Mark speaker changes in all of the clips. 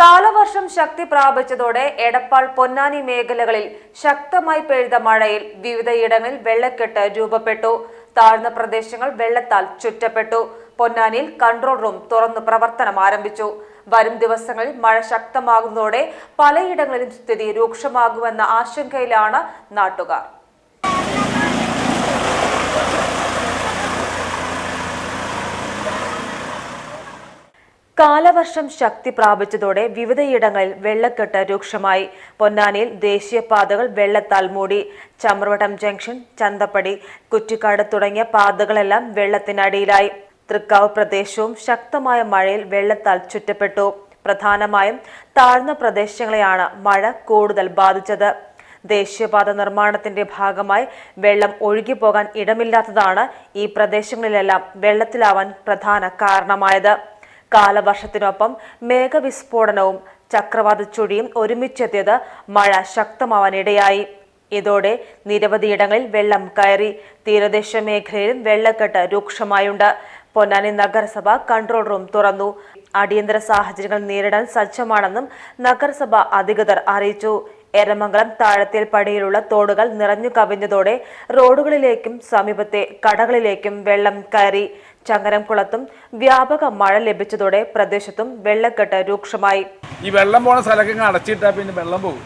Speaker 1: കാലവർഷം ശക്തി പ്രാപിച്ചതോടെ എടപ്പാൾ പൊന്നാനി മേഖലകളിൽ ശക്തമായി പെയ്ത മഴയിൽ വിവിധയിടങ്ങളിൽ വെള്ളക്കെട്ട് രൂപപ്പെട്ടു. താഴ്ന്ന പ്രദേശങ്ങൾ വെള്ളത്താൽ ചുറ്റപ്പെട്ടു. പൊന്നാനിയിൽ കൺട്രോൾ റൂം തുറന്ന് പ്രവർത്തനം ആരംഭിച്ചു. വരും ദിവസങ്ങളിൽ മഴ ശക്തമാകുന്നതോടെ പലയിടങ്ങളിലും സ്ഥിതി രൂക്ഷമാകുമെന്ന ആശങ്കയിലാണ് നാട്ടുകാർ. കാലവർഷം ശക്തി പ്രാപിച്ചതോടെ വിവിധയിടങ്ങളിൽ വെള്ളക്കെട്ട് രൂക്ഷമായി. പൊന്നാനിയിൽ ദേശീയപാതകൾ വെള്ളത്താൽ മൂടി. ചമ്രവട്ടം ജംഗ്ഷൻ ചന്തപ്പടി കുറ്റിക്കാട് തുടങ്ങിയ പാതകളെല്ലാം വെള്ളത്തിനടിയിലായി. തൃക്കാവ് പ്രദേശവും ശക്തമായ മഴയിൽ വെള്ളത്താൽ ചുറ്റപ്പെട്ടു. പ്രധാനമായും താഴ്ന്ന പ്രദേശങ്ങളെയാണ് മഴ കൂടുതൽ ബാധിച്ചത്. ദേശീയപാത നിർമ്മാണത്തിന്റെ ഭാഗമായി വെള്ളം ഒഴുകിപ്പോകാൻ ഇടമില്ലാത്തതാണ് ഈ പ്രദേശങ്ങളിലെല്ലാം വെള്ളത്തിലാവാൻ പ്രധാന കാരണമായത്. കാലവർഷത്തിനൊപ്പം മേഘവിസ്ഫോടനവും ചക്രവാത ചുഴിയും ഒരുമിച്ചെത്തിയത് മഴ ശക്തമാവാനിടയായി. ഇതോടെ നിരവധിയിടങ്ങളിൽ വെള്ളം കയറി. തീരദേശ മേഖലയിലും വെള്ളക്കെട്ട് രൂക്ഷമായുണ്ട്. പൊന്നാനി നഗരസഭ കൺട്രോൾ റൂം തുറന്നു. അടിയന്തര സാഹചര്യങ്ങൾ നേരിടാൻ സജ്ജമാണെന്നും നഗരസഭ അധികൃതർ അറിയിച്ചു. എരമംഗലം താഴത്തിൽ പടിയിലുള്ള തോടുകൾ നിറഞ്ഞു കവിഞ്ഞതോടെ റോഡുകളിലേക്കും സമീപത്തെ കടകളിലേക്കും വെള്ളം കയറി. ചങ്ങരംകുളത്തും വ്യാപക മഴ ലഭിച്ചതോടെ പ്രദേശത്തും വെള്ളക്കെട്ട് രൂക്ഷമായി.
Speaker 2: ഈ വെള്ളം പോണ സ്ഥലമൊക്കെ അടച്ചിട്ടാ പിന്നെ വെള്ളം പോകും.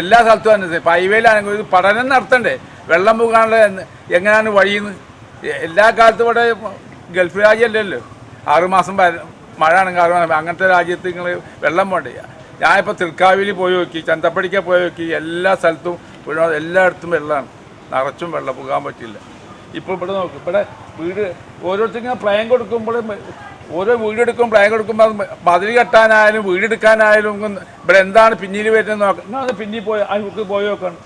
Speaker 2: എല്ലാ സ്ഥലത്തും ഹൈവേയിലാണെങ്കിൽ ഒരു പഠനം നടത്തണ്ടേ? വെള്ളം പോകാനുള്ള എങ്ങനെയാണ് വഴിയെന്ന് എല്ലാ കാലത്തും ഇവിടെ ഗൾഫ് രാജ്യമല്ലല്ലോ ആറുമാസം മഴ ആണെങ്കിൽ ആറുമാസം അങ്ങനത്തെ രാജ്യത്ത് നിങ്ങൾ വെള്ളം പോണ്ടേ? ഞാനിപ്പോൾ തൃക്കാവിലി പോയി നോക്കി ചന്തപ്പടിക്ക പോയി നോക്കി എല്ലാ സ്ഥലത്തും മുഴുവൻ എല്ലായിടത്തും വെള്ളമാണ്. നിറച്ചും വെള്ളം പോകാൻ പറ്റില്ല. ഇപ്പോൾ ഇവിടെ നോക്ക് ഇവിടെ വീട് ഓരോരുത്തർക്കും പ്ലാൻ കൊടുക്കുമ്പോൾ ഓരോ വീടെടുക്കും പ്ലാൻ കൊടുക്കുമ്പോൾ മതിൽ കെട്ടാനായാലും വീടെടുക്കാനായാലും ഇവിടെ എന്താണ് പിന്നിൽ വരുന്നത് നോക്കാം. എന്നാൽ പിന്നിൽ പോയി വീട്ടിൽ പോയി നോക്കണം.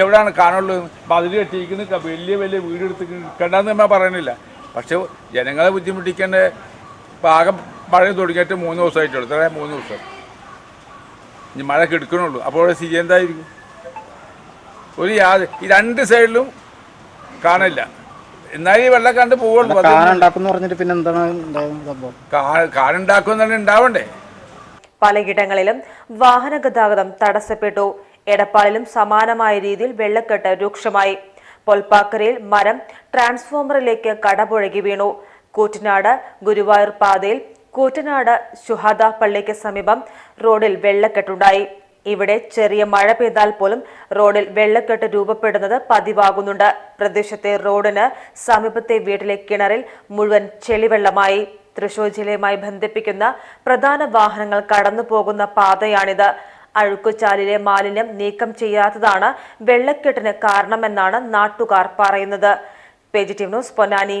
Speaker 2: എവിടെയാണ് കാണുള്ളത് മതിൽ കെട്ടിയിരിക്കുന്നത് വലിയ വലിയ വീടെടുത്ത് നിൽക്കണ്ടെന്ന് നമ്മൾ പറയണില്ല പക്ഷേ ജനങ്ങളെ ബുദ്ധിമുട്ടിക്കേണ്ട പാകം മഴ തുടങ്ങിയിട്ട് മൂന്ന് ദിവസമായിട്ടുള്ളൂ. ഇത്ര മൂന്ന് ദിവസം. ഇനി മഴ കെടുക്കണുള്ളൂ അപ്പോൾ സ്ഥിതി എന്തായിരിക്കും? ഒരു യാത് ഈ രണ്ട് സൈഡിലും കാണില്ല എന്നാലും ഈ വെള്ളം കണ്ട് പോവുള്ളൂ അത്
Speaker 3: തന്നെ പറഞ്ഞിട്ട് പിന്നെ എന്താണ് ഉണ്ടാകുന്നത് സംഭവം?
Speaker 2: കാ- കാടുണ്ടാക്കുമെന്നാണ് ഉണ്ടാവണ്ടേ?
Speaker 1: പലയിടങ്ങളിലും വാഹന ഗതാഗതം തടസ്സപ്പെട്ടു. എടപ്പാളിലും സമാനമായ രീതിയിൽ വെള്ളക്കെട്ട് രൂക്ഷമായി. പൊൽപ്പാക്കരയിൽ മരം ട്രാൻസ്ഫോമറിലേക്ക് കടപുഴകി വീണു. കൂറ്റനാട് ഗുരുവായൂർ പാതയിൽ കൂറ്റനാട് ശുഹാദ പള്ളിക്ക് സമീപം റോഡിൽ വെള്ളക്കെട്ടുണ്ടായി. ഇവിടെ ചെറിയ മഴ പെയ്താൽ പോലും റോഡിൽ വെള്ളക്കെട്ട് രൂപപ്പെടുന്നത് പതിവാകുന്നുണ്ട്. പ്രദേശത്തെ റോഡിന് സമീപത്തെ വീട്ടിലെ കിണറിൽ മുഴുവൻ ചെളിവെള്ളമായി തൃശൂർ ജില്ലയുമായി ബന്ധിപ്പിക്കുന്ന പ്രധാന വാഹനങ്ങൾ കടന്നു പോകുന്ന പാതയാണിത്. അഴുക്കുചാലിലെ മാലിന്യം നീക്കം ചെയ്യാത്തതാണ് വെള്ളക്കെട്ടിന് കാരണമെന്നാണ് നാട്ടുകാർ പറയുന്നത്. Positive news Ponnani.